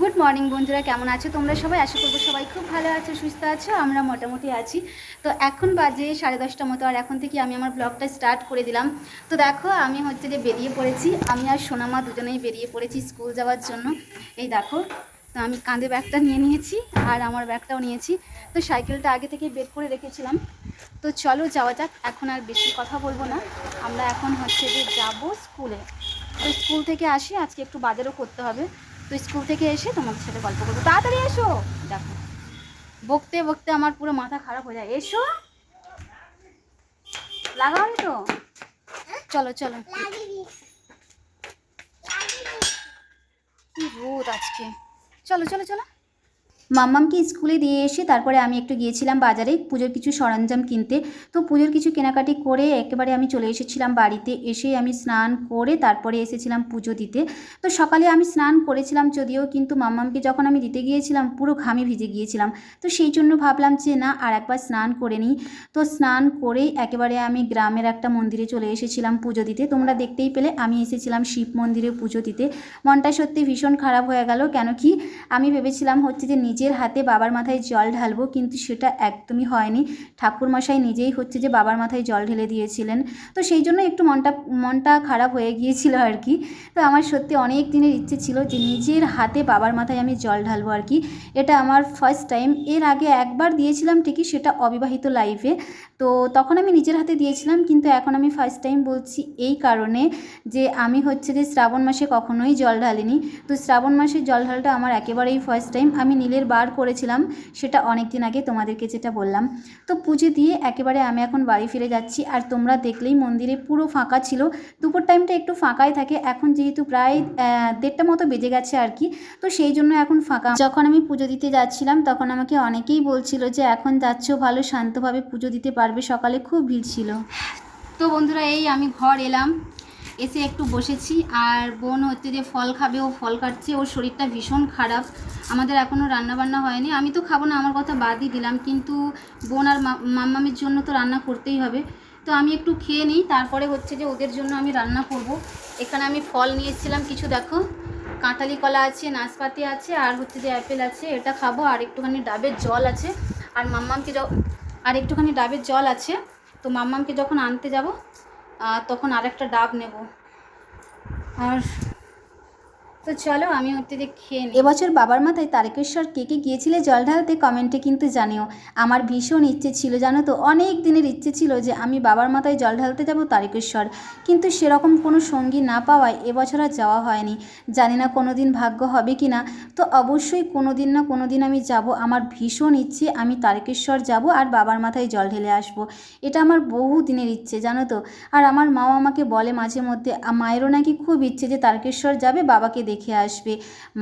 Good morning বন্ধুরা, কেমন আছো তোমরা সবাই? আশা করব সবাই খুব ভালো আছো, সুস্থ আছো, আমরা মোটামুটি আছি। তো এখন বাজে সাড়ে দশটা মতো, আর এখন থেকে আমি আমার ব্লগটা স্টার্ট করে দিলাম। তো দেখো, আমি হচ্ছে যে বেরিয়ে পড়েছি। আমি আর সোনামা দুজনেই বেরিয়ে পড়েছি স্কুল যাওয়ার জন্য। এই দেখো, তো আমি কাঁধে ব্যাগটা নিয়ে নিয়েছি, আর আমার ব্যাগটাও নিয়েছি। তো সাইকেলটা আগে থেকে বের করে রেখেছিলাম। তো চলো যাওয়া যাক, এখন আর বেশি কথা বলব না। আমরা এখন হচ্ছে যে যাব স্কুলে। তো স্কুল থেকে আসি, আজকে একটু বাজারও করতে হবে। তো স্কুল থেকে এসে তোমার সাথে গল্প করব। তাড়াতাড়ি এসো। দেখো, বকতে বকতে আমার পুরো মাথা খারাপ হয়ে যায়। এসো। লাগাও তো? চলো চলো। কি রোদ আজকে। চলো চলো চলো। মাম্মামকে স্কুলে দিয়ে এসে তারপরে আমি একটু গিয়েছিলাম বাজারে পুজোর কিছু সরঞ্জাম কিনতে। তো পুজোর কিছু কেনাকাটি করে একেবারে আমি চলে এসেছিলাম বাড়িতে। এসে আমি স্নান করে তারপরে এসেছিলাম পুজো দিতে। তো সকালে আমি স্নান করেছিলাম যদিও, কিন্তু মাম্মামকে যখন আমি দিতে গিয়েছিলাম পুরো ঘামে ভিজে গিয়েছিলাম। তো সেই জন্য ভাবলাম যে না, আর একবার স্নান করে নিই। তো স্নান করেই একেবারে আমি গ্রামের একটা মন্দিরে চলে এসেছিলাম পুজো দিতে। তোমরা দেখতেই পেলে আমি এসেছিলাম শিব মন্দিরে পুজো দিতে। মনটা সত্যি ভীষণ খারাপ হয়ে গেল। কেন কি? আমি ভেবেছিলাম হচ্ছে যে নিজের হাতে বাবার মাথায় জল ঢালবো, কিন্তু সেটা একদমই হয়নি। ঠাকুরমশাই নিজেই হচ্ছে যে বাবার মাথায় জল ঢেলে দিয়েছিলেন। তো সেই জন্য একটু মনটা মনটা খারাপ হয়ে গিয়েছিল আর কি। তো আমার সত্যি অনেক দিনের ইচ্ছে ছিল যে নিজের হাতে বাবার মাথায় আমি জল ঢালবো আর কি। এটা আমার ফার্স্ট টাইম এর আগে একবার দিয়েছিলাম ঠিকই, সেটা অবিবাহিত লাইফে তো তখন আমি নিজের হাতে দিয়েছিলাম, কিন্তু এখন আমি ফার্স্ট টাইম বলছি এই কারণে যে আমি হচ্ছে যে শ্রাবণ মাসে কখনোই জল ঢালিনি। তো শ্রাবণ মাসের জল ঢালটা আমার একেবারেই ফার্স্ট টাইম আমি নীলের বার করেছিলাম, সেটা অনেক দিন আগে তোমাদেরকে যেটা বললাম। তো পুজো দিয়ে একেবারে আমি এখন বাড়ি ফিরে যাচ্ছি, আর তোমরা দেখলেই মন্দিরে পুরো ফাঁকা ছিল। দুপুর টাইমটা একটু ফাঁকাই থাকে, এখন যেহেতু প্রায় দেড়টা মতো বেজে গেছে আর কি, তো সেই জন্য এখন ফাঁকা। যখন আমি পুজো দিতে যাচ্ছিলাম, তখন আমাকে অনেকেই বলছিল যে এখন যাচ্ছ ভালো শান্তভাবে পুজো দিতে পারবে। সকালে খুব ভিড় ছিল। তো বন্ধুরা, এই আমি ঘর এলাম, এসে একটু বসেছি, আর বোন হচ্ছে যে ফল খাবে, ও ফল কাটছে, ওর শরীরটা ভীষণ খারাপ, আমাদের এখনও রান্নাবান্না হয়নি। আমি তো খাব না, আমার কথা বাদই দিলাম, কিন্তু বোন আর মা- মাম্মামের জন্য তো রান্না করতেই হবে। তো আমি একটু খেয়ে নিই, তারপরে হচ্ছে যে ওদের জন্য আমি রান্না করব। এখানে আমি ফল নিয়েছিলাম কিছু দেখো, কাঁঠালি কলা আছে, নাশপাতি আছে, আর হচ্ছে যে অ্যাপেল আছে, এটা খাব, আর একটুখানি ডাবের জল আছে, আর মাম্মামকে আর একটুখানি ডাবের জল আছে, তো মাম্মামকে যখন আনতে যাব তখন আর একটা ডাব নেব। আর তো চলো আমি যে খেয়ে নিই। এবছর বাবার মাথায় তারকেশ্বর কে কে গিয়েছিলে জল ঢালতে কমেন্টে কিন্তু জানিও। আমার ভীষণ ইচ্ছে ছিল, জানো তো, অনেক দিনের ইচ্ছে ছিল যে আমি বাবার মাথায় জল ঢালতে যাব তারকেশ্বর। কিন্তু সেরকম কোনো সঙ্গী না পাওয়ায় এবছর আর যাওয়া হয়নি। জানি না কোনো দিন ভাগ্য হবে কি না তো অবশ্যই কোনো দিন না কোনো দিন আমি যাব। আমার ভীষণ ইচ্ছে আমি তারকেশ্বর যাব আর বাবার মাথায় জল ঢেলে আসব। এটা আমার বহু দিনের ইচ্ছে, জানো তো। আর আমার মাও আমাকে বলে মাঝে মধ্যে মায়েরও নাকি খুব ইচ্ছে যে তারকেশ্বর যাবে, বাবাকে দেখে আসবে।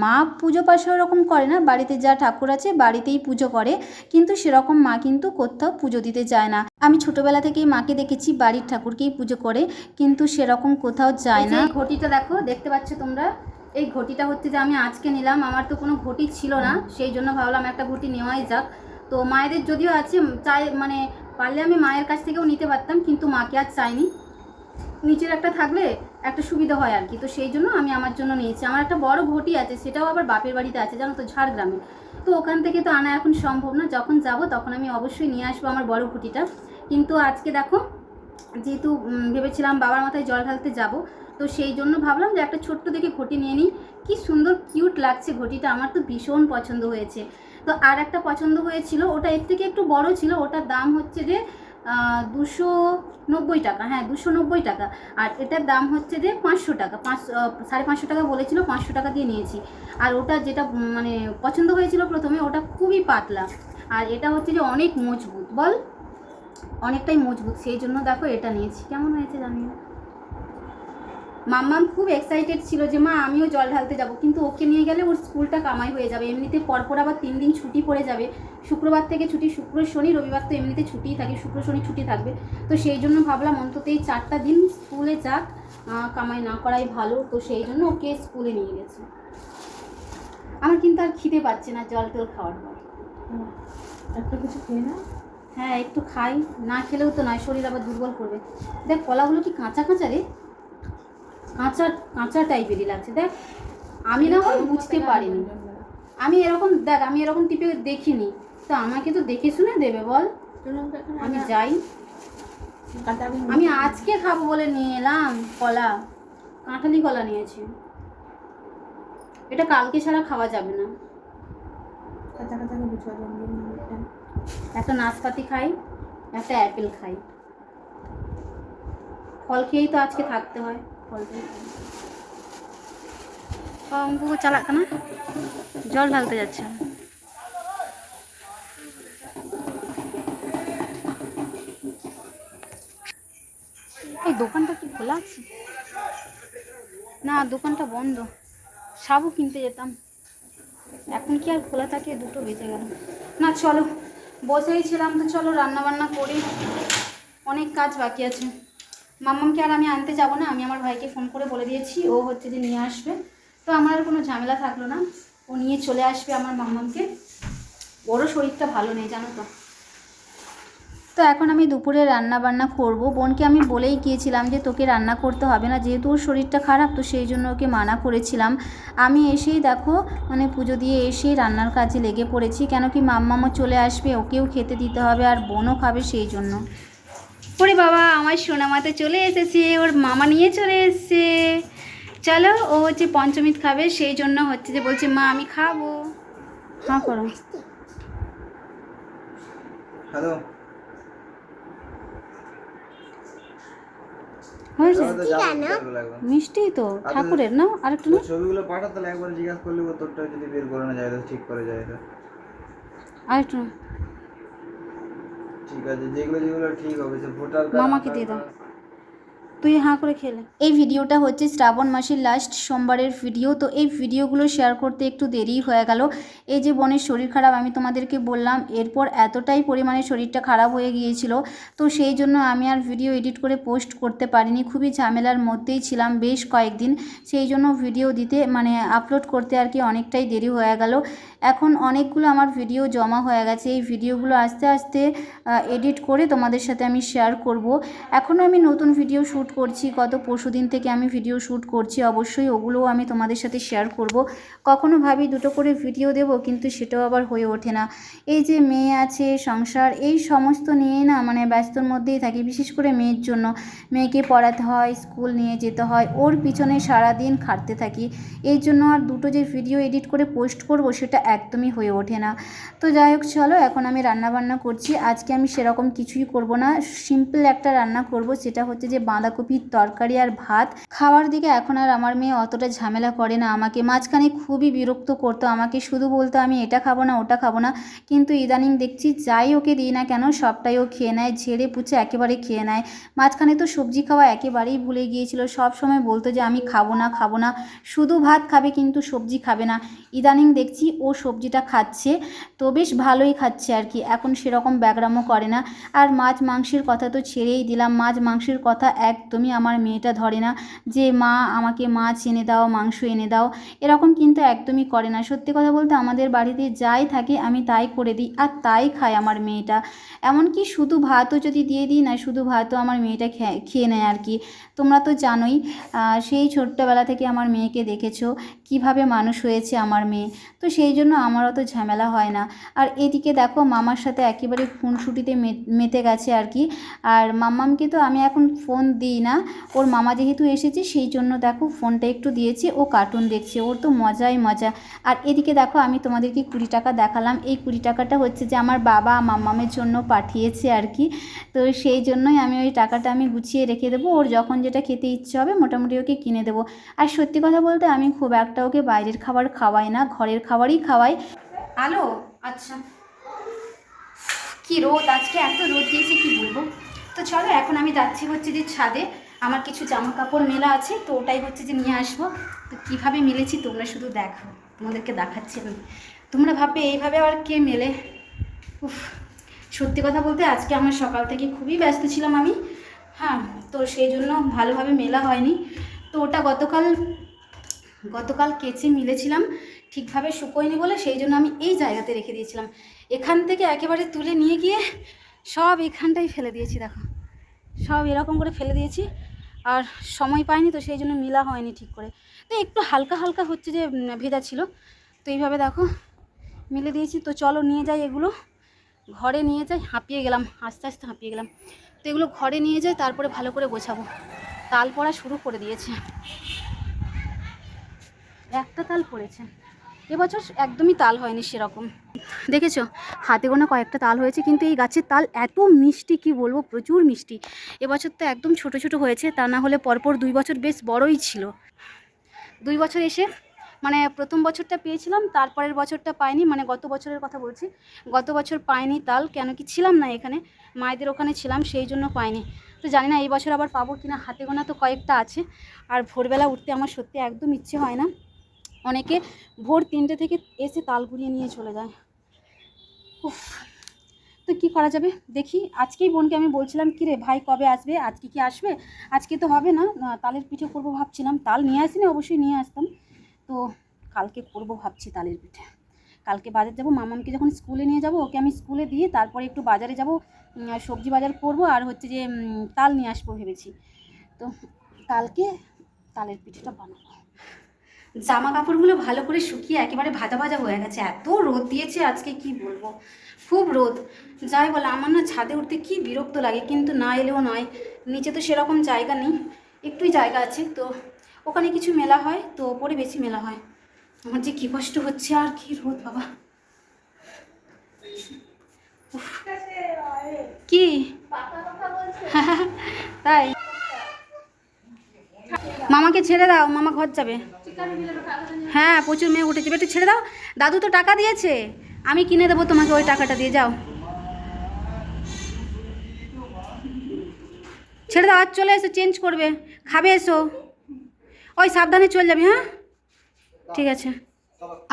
মা পুজো পাশে ওরকম করে না, বাড়িতে যা ঠাকুর আছে বাড়িতেই পুজো করে। কিন্তু সেরকম মা কিন্তু কোথাও পুজো দিতে যায় না। আমি ছোটবেলা থেকেই মাকে দেখেছি বাড়ির ঠাকুরকেই পুজো করে, কিন্তু সেরকম কোথাও যায় না। ঘটিটা দেখো, দেখতে পাচ্ছ তোমরা? এই ঘটিটা হচ্ছে যে আমি আজকে নিলাম, আমার তো কোনো ঘটি ছিল না, সেই জন্য ভাবলাম একটা ঘটি নেওয়াই যাক। তো মায়েদের যদিও আছে, চাই মানে পারলে আমি মায়ের কাছ থেকেও নিতে পারতাম, কিন্তু মাকে আর চাইনি। নিচের একটা থাকলে একটা সুবিধা হয় আর কি। তো সেই জন্য আমি আমার জন্য নিয়েছি। আমার একটা বড় ঘটি আছে, সেটাও আবার বাপের বাড়িতে আছে, জানো তো, ঝাড়গ্রামে। তো ওখান থেকে তো আনা এখন সম্ভব না। যখন যাব তখন আমি অবশ্যই নিয়ে আসব আমার বড় ঘটিটা। কিন্তু আজকে দেখো, যেহেতু ভেবেছিলাম বাবার মাথায় জল ঢালতে যাব, তো সেই জন্য ভাবলাম যে একটা ছোট্ট দেখে ঘটি নিয়ে নিই। কি সুন্দর, কিউট লাগছে ঘটিটা। আমার তো ভীষণ পছন্দ হয়েছে। তো আর একটা পছন্দ হয়েছিল, ওটা এর থেকে একটু বড় ছিল। ওটার দাম হচ্ছে যে দুশো নব্বই টাকা হ্যাঁ দুশো নব্বই টাকা। আর এটার দাম হচ্ছে যে পাঁচশো টাকা, পাঁচ সাড়ে পাঁচশো টাকা বলেছিল, পাঁচশো টাকা দিয়ে নিয়েছি। আর ওটা যেটা মানে পছন্দ হয়েছিল প্রথমে, ওটা খুবই পাতলা। আর এটা হচ্ছে যে অনেক মজবুত, বল? অনেকটাই মজবুত, সেই জন্য দেখো এটা নিয়েছি। কেমন হয়েছে জানি না মাম্মাম খুব এক্সাইটেড ছিল যে মা আমিও জল ঢালতে যাব। কিন্তু ওকে নিয়ে গেলে ওর স্কুলটা কামাই হয়ে যাবে। এমনিতে পরপর আবার তিন দিন ছুটি পড়ে যাবে। শুক্রবার থেকে ছুটি শুক্র শনি রবিবার তো এমনিতে ছুটিই থাকে শুক্র শনি ছুটি থাকবে। তো সেই জন্য ভাবলাম অন্তত এই চারটা দিন স্কুলে যাক। কামাই না করাই ভালো। তো সেই জন্য ওকে স্কুলে নিয়ে গেছে। আমার কিন্তু আর খিদে পাচ্ছে না জল টল খাওয়ার পর। একটা কিছু খেয়ে না হ্যাঁ একটু খাই। না খেলেও তো নয় শরীর আবার দুর্বল করবে। দেখ কলাগুলো কি কাঁচা কাঁচা রে? কাঁচা কাঁচা টাইপেরই লাগছে দেখ, আমি না হয় বুঝতে পারিনি। আমি এরকম, দেখ, আমি এরকম টিপে দেখিনি। তো আমাকে তো দেখে শুনে দেবে, বল। আমি যাই। আমি আজকে খাব বলে নিয়ে এলাম কলা। কাঁঠালি কলা নিয়েছি। এটা কালকে ছাড়া খাওয়া যাবে না। একটা নাশপাতি খাই, একটা অ্যাপেল খাই। ফল খেয়েই তো আজকে থাকতে হয়। খাই অঙ্ক চালাক না? জল ঢালতে যাচ্ছে। এই দোকানটা কি খোলা আছে? না, দোকানটা বন্ধ। সাবু কিনতে যেতাম। এখন কি আর খোলা থাকে? দুটো বেজে গেল। না, চলো। বসেই ছিলাম তো চলো রান্না বান্না করি। অনেক কাজ বাকি আছে। মাম্মামকে আর আমি আনতে যাব না, আমি আমার ভাইকে ফোন করে বলে দিয়েছি, ও হচ্ছে যে নিয়ে আসবে। তো আমার আর কোনো ঝামেলা থাকল না, ও নিয়ে চলে আসবে আমার মাম্মামকে। ওরও শরীরটা ভালো নেই, জানো তো। তো এখন আমি দুপুরে রান্না বান্না করব। বোনকে আমি বলেই গিয়েছিলাম যে তোকে রান্না করতে হবে না, যেহেতু ওর শরীরটা খারাপ, তো সেই জন্য ওকে মানা করেছিলাম। আমি এসেই দেখো মানে পুজো দিয়ে এসেই রান্নার কাজে লেগে পড়েছি, কেন কি মাম্মামও চলে আসবে, ওকেও খেতে দিতে হবে, আর বোনও খাবে সেই জন্য। ওরে বাবা আমার সোনামাতে চলে এসেছে ওর মামা নিয়ে চলে এসেছে। চলো ও হচ্ছে পঞ্চমীত খাবে সেই জন্য হচ্ছে যে বলছে মা আমি খাব। হ্যাঁ করো। হ্যালো। মিষ্টি তো ঠাকুরের না? আরেকটু না? ছবিগুলো পাঠাতে একবার জিজ্ঞাসা করলে তোরটা যদি বের করে না যায় ঠিক করে যায় তো আরেকটু না? ঠিক আছে যেগুলো যেগুলো ঠিক হবে সে ভোটার মামাকে দিয়ে দাও। তুই হাঁ করে খেলে। এই ভিডিওটা হচ্ছে শ্রাবণ মাসের লাস্ট সোমবারের ভিডিও তো এই ভিডিওগুলো শেয়ার করতে একটু দেরি হয়ে গেল। এই যে বোনের শরীর খারাপ, আমি তোমাদেরকে বললাম, এরপর এতটাই পরিমাণে শরীরটা খারাপ হয়ে গিয়েছিল, তো সেই জন্য আমি আর ভিডিও এডিট করে পোস্ট করতে পারিনি। খুবই ঝামেলার মধ্যেই ছিলাম বেশ কয়েকদিন, সেই জন্য ভিডিও দিতে মানে আপলোড করতে আর কি অনেকটাই দেরি হয়ে গেল। এখন অনেকগুলো আমার ভিডিও জমা হয়ে গেছে, এই ভিডিওগুলো আস্তে আস্তে এডিট করে তোমাদের সাথে আমি শেয়ার করব। এখনও আমি নতুন ভিডিও শ্যুট করছি গত পরশু দিন থেকে আমি ভিডিও শ্যুট করছি, অবশ্যই ওগুলোও আমি তোমাদের সাথে শেয়ার করব। কখনো ভাবি দুটো করে ভিডিও দেব, কিন্তু সেটাও আবার হয়ে ওঠে না। এই যে মেয়ে আছে, সংসার, এই সমস্ত নিয়ে না মানে ব্যস্তর মধ্যেই থাকি, বিশেষ করে মেয়ের জন্য। মেয়েকে পড়াতে হয় স্কুল নিয়ে যেতে হয়, ওর পিছনে সারা দিন খাটতে থাকি। এই জন্য আর দুটো যে ভিডিও এডিট করে পোস্ট করব, সেটা একদমই হয়ে ওঠে না। তো যাই হোক, চলো, এখন আমি রান্না বান্না করছি। আজকে আমি সেরকম কিছুই করব না। সিম্পল একটা রান্না করব, সেটা হচ্ছে যে বাঁধাকপির তরকারি আর ভাত খাওয়ার দিকে এখন আর আমার মেয়ে অতটা ঝামেলা করে না আমাকে। মাঝখানে খুবই বিরক্ত করতো, আমাকে শুধু বলতো, আমি এটা খাব না, ওটা খাব না। কিন্তু ইদানিং দেখছি যাই ওকে দিই না কেন, সবটাই ও খেয়ে নেয়, ঝেড়ে পুচে একেবারে খেয়ে নেয়। মাঝখানে তো সবজি খাওয়া একেবারেই ভুলে গিয়েছিল, সব সময় বলতো যে, আমি খাব না খাব না। শুধু ভাত খাবে কিন্তু সবজি খাবে না। ইদানিং দেখছি ও সবজিটা খাচ্ছে, তো বেশ ভালোই খাচ্ছে আর কি। এখন সেরকম ব্যাকরামও করে না। আর মাছ মাংসের কথা তো ছেড়েই দিলাম, মাছ মাংসের কথা একদমই আমার মেয়েটা ধরে না যে, মা, আমাকে মাছ এনে দাও, মাংস এনে দাও। এরকম কিন্তু একদমই করে না। সত্যি কথা বলতে আমাদের বাড়িতে যাই থাকে, আমি তাই করে দিই আর তাই খায় আমার মেয়েটা। এমনকি শুধু ভাতও যদি দিয়ে দিই না, শুধু ভাতও আমার মেয়েটা খেয়ে নেয় আর কি। তোমরা তো জানোই সেই ছোট্টবেলা থেকে আমার মেয়েকে দেখেছ, কীভাবে মানুষ হয়েছে আমার মেয়ে। তো সেই জন্য আমার অত ঝামেলা হয় না। আর এদিকে দেখো, মামার সাথে একেবারে খুনসুটিতে মেতে গেছে আর কি। আর মাম্মামকে তো আমি এখন ফোন দিই না। ওর মামা যেহেতু এসেছে, সেই জন্য দেখো ফোনটা একটু দিয়েছি, ও কার্টুন দেখছে, ওর তো মজাই মজা। আর এদিকে দেখো আমি তোমাদেরকে কুড়ি টাকা দেখালাম, এই কুড়ি টাকাটা হচ্ছে যে আমার বাবা মাম্মামের জন্য পাঠিয়েছে আর কি। তো সেই জন্যই আমি ওই টাকাটা আমি গুছিয়ে রেখে দেবো, ওর যখন যেটা খেতে ইচ্ছে হবে মোটামুটি ওকে কিনে দেবো। আর সত্যি কথা বলতে আমি খুব একটা ওকে বাইরের খাবার খাওয়াই না, ঘরের খাবারই খাওয়াই। আলো আচ্ছা। কি রোদ, আজকে এত রোদ দিয়েছে কি বলব? তো চলো, এখন আমি যাচ্ছি হচ্ছে যে ছাদে। আমার কিছু জামা কাপড় মেলা আছে, তো ওটাই হচ্ছে যে নিয়ে আসব। তো কীভাবে মেলেছি তোমরা শুধু দেখো, তোমাদেরকে দেখাচ্ছি আমি। তোমরা ভাববে, এইভাবে আর কে মেলে? উফ, সত্যি কথা বলতে আজকে আমার সকাল থেকে খুবই ব্যস্ত ছিলাম আমি। হ্যাঁ তো সেই জন্য ভালোভাবে মেলা হয়নি। তো ওটা গতকাল গতকাল কেচে মিলেছিলাম, ঠিকভাবে শুকোয়নি বলে সেই জন্য আমি এই জায়গাতে রেখে দিয়েছিলাম। এখান থেকে একেবারে তুলে নিয়ে গিয়ে সব এখানটাই ফেলে দিয়েছি, দেখো। সব এরকম করে ফেলে দিয়েছি আর সময় পাইনি তো, সেই জন্য মিলা হয়নি ঠিক করে। তো একটু হালকা হালকা হচ্ছে যে ভেজা ছিল। তো এইভাবে দেখো, মিলে দিয়েছি। তো চলো নিয়ে যাই এগুলো। ঘরে নিয়ে যাই, হাঁপিয়ে গেলাম, আস্তে আস্তে হাঁপিয়ে গেলাম। তো এগুলো ঘরে নিয়ে যাই, তারপরে ভালো করে গোছাবো। তাল পড়া শুরু করে দিয়েছে। একটা তাল পড়েছে। এবছর একদমই তাল হয়নি সেরকম। দেখেছ? হাতে গোনা কয়েকটা তাল হয়েছে, কিন্তু এই গাছের তাল এত মিষ্টি, কি বলব, প্রচুর মিষ্টি। এবছর তো একদম ছোট ছোট হয়েছে, তা না হলে পরপর দুই বছর বেশ বড়ই ছিল। দুই বছর এসে মানে প্রথম বছরটা পেয়েছিলাম, তারপরের বছরটা পাইনি মানে গত বছরের কথা বলছি। গত বছর পাইনি তাল, কেন কি ছিলাম না এখানে, মায়েদের ওখানে ছিলাম, সেই জন্য পাইনি। তো জানি না, এই বছর আবার পাবো কিনা, হাতে গোনা তো কয়েকটা আছে, আর ভোরবেলা উঠতে আমার সত্যি একদম ইচ্ছে হয় না। অনেকে ভোর তিনটে থেকে এসে তাল ঘুরিয়ে নিয়ে চলে যায়। উফ, তো কী করা যাবে? দেখি, আজকেই বোনকে আমি বলছিলাম কি রে ভাই, কবে আসবে? আজকে কি আসবে? আজকে তো হবে না তালের পিঠে করব ভাবছিলাম। তাল নিয়ে আসিনি, অবশ্যই নিয়ে আসতাম। তো কালকে করব ভাবছি তালের পিঠে। কালকে বাজার যাব, মামামকে যখন স্কুলে নিয়ে যাব, ওকে আমি স্কুলে দিয়ে তারপরে একটু বাজারে যাব সবজি বাজার করব, আর হচ্ছে যে তাল নিয়ে আসব ভেবেছি। তো কালকে তালের পিঠেটা বানাবো। জামা কাপড়গুলো ভালো করে শুকিয়ে একেবারে ভাজা ভাজা হয়ে গেছে। এত রোদ দিয়েছে আজকে, কি বলব? খুব রোদ। যাই বলে, আমার না ছাদে উঠতে কি বিরক্ত লাগে, কিন্তু না এলেও নয়। নিচে তো সেরকম জায়গা নেই একটুই জায়গা আছে তো। ওখানে কিছু মেলা হয়, তো ওপরে বেশি মেলা হয়। আমার যে কী কষ্ট হচ্ছে, আর কি রোদ বাবা। কি? তাই। মামাকে ছেড়ে দাও, মামা ঘর যাবে। হ্যাঁ প্রচুর মেয়ে উঠেছে। একটু ছেড়ে দাও। দাদু তো টাকা দিয়েছে। আমি কিনে দেবো তোমাকে ওই টাকাটা, দিয়ে যাও। ছেড়ে দাও, আজ চলে এসো চেঞ্জ করবে। খাবে এসো। ওই সাবধানে চলে যাবি হ্যাঁ? ঠিক আছে।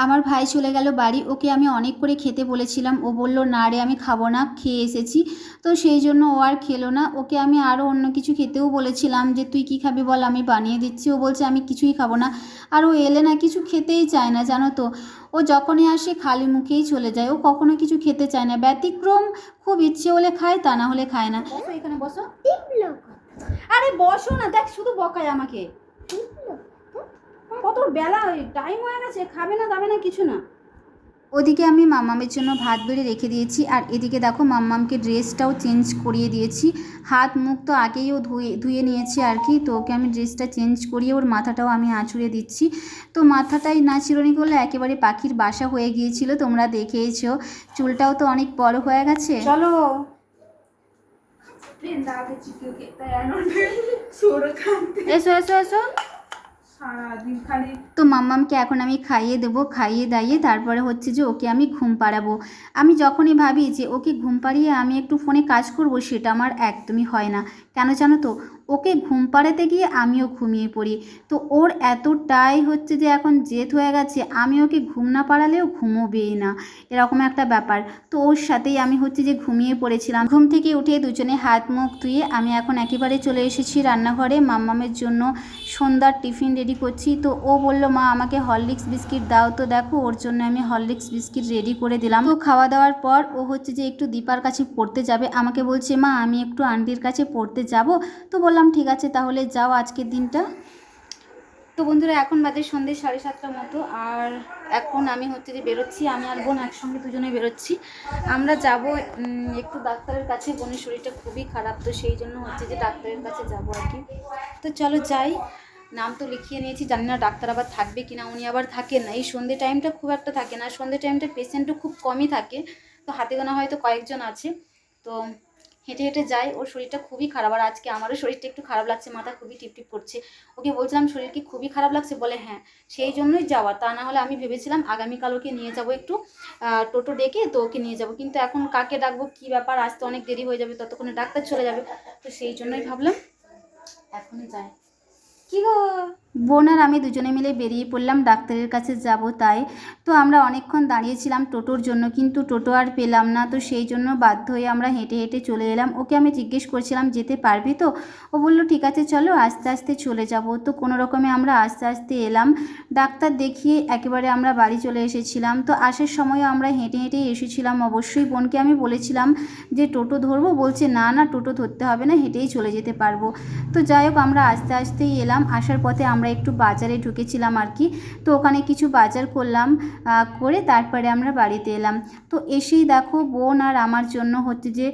আমার ভাই চলে গেল বাড়ি ওকে আমি অনেক করে খেতে বলেছিলাম। ও বলল না রে আমি খাব না খেয়ে এসেছি। তো সেই জন্য ও আর খেলো না। ওকে আমি আরও অন্য কিছু খেতেও বলেছিলাম যে তুই কি খাবি বল আমি বানিয়ে দিচ্ছি। ও বলছে আমি কিছুই খাব না। আর ও এলে না কিছু খেতেই চায় না জানো তো। ও যখনই আসে খালি মুখেই চলে যায়। ও কখনো কিছু খেতে চায় না। ব্যতিক্রম খুব ইচ্ছে হলে খায় তা না হলে খায় না। এখানে বসো। আরে বসো না দেখ শুধু বকায় আমাকে। কত বেলা টাইম হয়ে গেছে খাবে না দাবে না কিছু না। ওদিকে আমি মাম্মামের জন্য ভাত বেড়ে রেখে দিয়েছি আর এদিকে দেখো মাম্মামকে ড্রেসটাও চেঞ্জ করিয়ে দিয়েছি। হাত মুখ তো আগেই ও ধুয়ে ধুয়ে নিয়েছে আর কি তো ওকে আমি ড্রেসটা চেঞ্জ করিয়ে ওর মাথাটাও আমি আঁচড়ে দিচ্ছি। তো মাথাটাই না চিরুনি করলে একেবারে পাখির বাসা হয়ে গিয়েছিল তোমরা দেখেইছো। চুলটাও তো অনেক বড় হয়ে গেছে। চলো. এসো এসো এসো। তো মাম্মামকে এখন আমি খাইয়ে দেবো, খাইয়ে দাইয়ে তারপরে হচ্ছে যে ওকে আমি ঘুম পাড়াবো। আমি যখনই ভাবি যে ওকে ঘুম পাড়িয়ে আমি একটু ফোনে কাজ করব, সেটা আমার একদমই হয় না। কেন জানো তো? ওকে ঘুম পাড়াতে গিয়ে আমিও ঘুমিয়ে পড়ি। তো ওর এতটাই হচ্ছে যে এখন জেদ হয়ে গেছে, আমি ওকে ঘুম না পাড়ালেও ঘুমোবেই না। এরকম একটা ব্যাপার। তো ওর সাথেই আমি হচ্ছে যে ঘুমিয়ে পড়েছিলাম। ঘুম থেকে উঠে দুজনে হাত মুখ ধুয়ে আমি এখন একেবারে চলে এসেছি রান্নাঘরে। মাম্মামের জন্য সন্ধ্যার টিফিন রেডি করছি। তো ও বলল, মা, আমাকে হরলিক্স বিস্কিট দাও তো দেখো, ওর জন্য আমি হরলিক্স বিস্কিট রেডি করে দিলাম। তো খাওয়া দাওয়ার পর ও হচ্ছে যে একটু দীপার কাছে পড়তে যাবে। আমাকে বলছে, মা, আমি একটু আন্টির কাছে পড়তে যাব। তো বললাম ঠিক আছে, তাহলে যাও আজকের দিনটা। তো বন্ধুরা, এখন বাজে সন্ধ্যে সাড়ে সাতটার মতো, আর এখন আমি হচ্ছে যে বেরোচ্ছি, আমি আর বোন একসঙ্গে দুজনে বেরোচ্ছি। আমরা যাব একটু ডাক্তারের কাছে, বোনের শরীরটা খুবই খারাপ, তো সেই জন্য হচ্ছে যে ডাক্তারের কাছে যাব আর কি। তো চলো যাই, নাম তো লিখিয়ে নিয়েছি, জানি না ডাক্তার আবার থাকবে কি না উনি আবার থাকেন না। এই সন্ধ্যে টাইমটা খুব একটা থাকে না সন্ধ্যে টাইমটা পেশেন্টও খুব কমই থাকে, তো হাতে গোনা হয়তো কয়েকজন আছে, তো হেঁটে হেঁটে যাই, ওর শরীরটা খুবই খারাপ। আর আজকে আমারও শরীরটা একটু খারাপ লাগছে, মাথা খুবই টিপটিপ করছে। ওকে বলছিলাম, শরীর কি খুবই খারাপ লাগছে? বলে হ্যাঁ সেই জন্যই যাওয়া তা না হলে আমি ভেবেছিলাম আগামীকাল ওকে নিয়ে যাব একটু টোটো ডেকে তো ওকে নিয়ে যাব। কিন্তু এখন কাকে ডাকবো, কি ব্যাপার? আসতে অনেক দেরি হয়ে যাবে, ততক্ষণে ডাক্তার চলে যাবে। তো সেই জন্যই ভাবলাম এখন যাই। কি গো? বোন আর আমি দুজনে মিলে বেরিয়ে পড়লাম, ডাক্তারের কাছে যাব তাই। তো আমরা অনেকক্ষণ দাঁড়িয়েছিলাম টোটোর জন্য, কিন্তু টোটো আর পেলাম না। তো সেই জন্য বাধ্য হয়ে আমরা হেঁটে হেঁটে চলে এলাম। ওকে আমি জিজ্ঞেস করছিলাম, যেতে পারবি তো? ও বলল, ঠিক আছে, চলো, আস্তে আস্তে চলে যাব। তো কোনো রকমে আমরা আস্তে আস্তে এলাম। ডাক্তার দেখিয়ে একেবারে আমরা বাড়ি চলে এসেছিলাম। তো আসার সময়ও আমরা হেঁটে হেঁটে এসেছিলাম। অবশ্যই বোনকে আমি বলেছিলাম যে, টোটো ধরবো? বলছে, না না, টোটো ধরতে হবে না, হেঁটেই চলে যেতে পারব। তো যাই হোক, আমরা আস্তে আস্তেই এলাম। আসার পথে আমরা একটু বাজারে ঢুকেছিলাম আর কি। তো ওখানে কিছু বাজার করলাম করে তারপরে আমরা বাড়িতে এলাম। তো এসেই দেখো বোন আর আমার জন্য হচ্ছে যে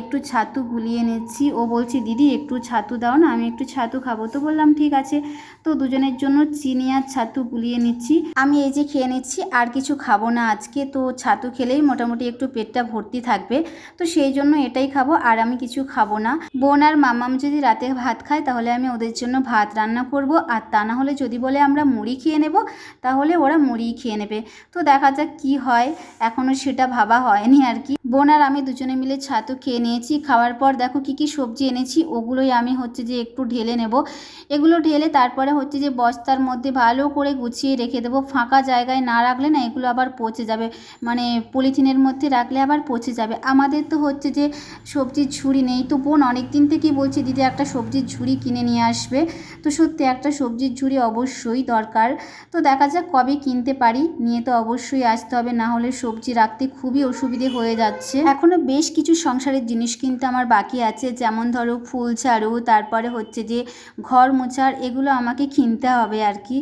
একটু ছাতু গুলিয়ে নিচ্ছি ও বলছে, দিদি, একটু ছাতু দাও না, আমি একটু ছাতু খাব। তো বললাম, ঠিক আছে। তো দুজনের জন্য চিনি আর ছাতু গুলিয়ে নিচ্ছি আমি এই যে খেয়ে নিচ্ছি, আর কিছু খাব না আজকে। তো ছাতু খেলেই মোটামুটি একটু পেটটা ভর্তি থাকবে। তো সেই জন্য এটাই খাব, আর আমি কিছু খাব না। বোন আর মামাম যদি রাতে ভাত খায়, তাহলে আমি ওদের জন্য ভাত রান্না করব, আর তা না হলে যদি বলে আমরা মুড়ি খেয়ে নেব, তাহলে ওরা মুড়ি খেয়ে নেবে। তো দেখা যাক কি হয় এখনও সেটা ভাবা হয়নি আর কি। বোন আর আমি দুজনে মিলে ছাতু খেয়ে নিয়েছি। খাওয়ার পর দেখো কি কি সবজি এনেছি, ওগুলোই আমি হচ্ছে যে একটু ঢেলে নেব। এগুলো ঢেলে তারপরে হচ্ছে যে বস্তার মধ্যে ভালো করে গুছিয়ে রেখে দেবো। ফাঁকা জায়গায় না রাখলে না এগুলো আবার পচে যাবে। মানে পলিথিনের মধ্যে রাখলে আবার পচে যাবে। আমাদের তো হচ্ছে যে সবজির ঝুড়ি নেই। তো বোন অনেক দিন থেকেই বলছে, দিদি, একটা সবজির ঝুড়ি কিনে নিয়ে আসবে। তো সত্যি একটা সবজির ঝুড়ি অবশ্যই দরকার। তো দেখা যাক কবে কিনতে পারি। নিয়ে তো অবশ্যই আসতে হবে। না হলে সবজি রাখতে খুবই অসুবিধে হয়ে যাচ্ছে। এখনও বেশ কিছু সংসারের জিনিস কিন্তু আমার বাকি আছে। যেমন ধরো ফুল ছাড়ু তারপরে হচ্ছে যে ঘর মোছার, এগুলো আমাকে কিনতে হবে আর কি।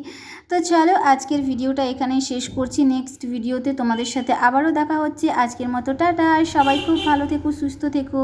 তো চলো আজকের ভিডিওটা এখানেই শেষ করছি। নেক্সট ভিডিওতে তোমাদের সাথে আবারও দেখা হচ্ছে। আজকের মতো টাটা। সবাই খুব ভালো থেকো, সুস্থ থেকো।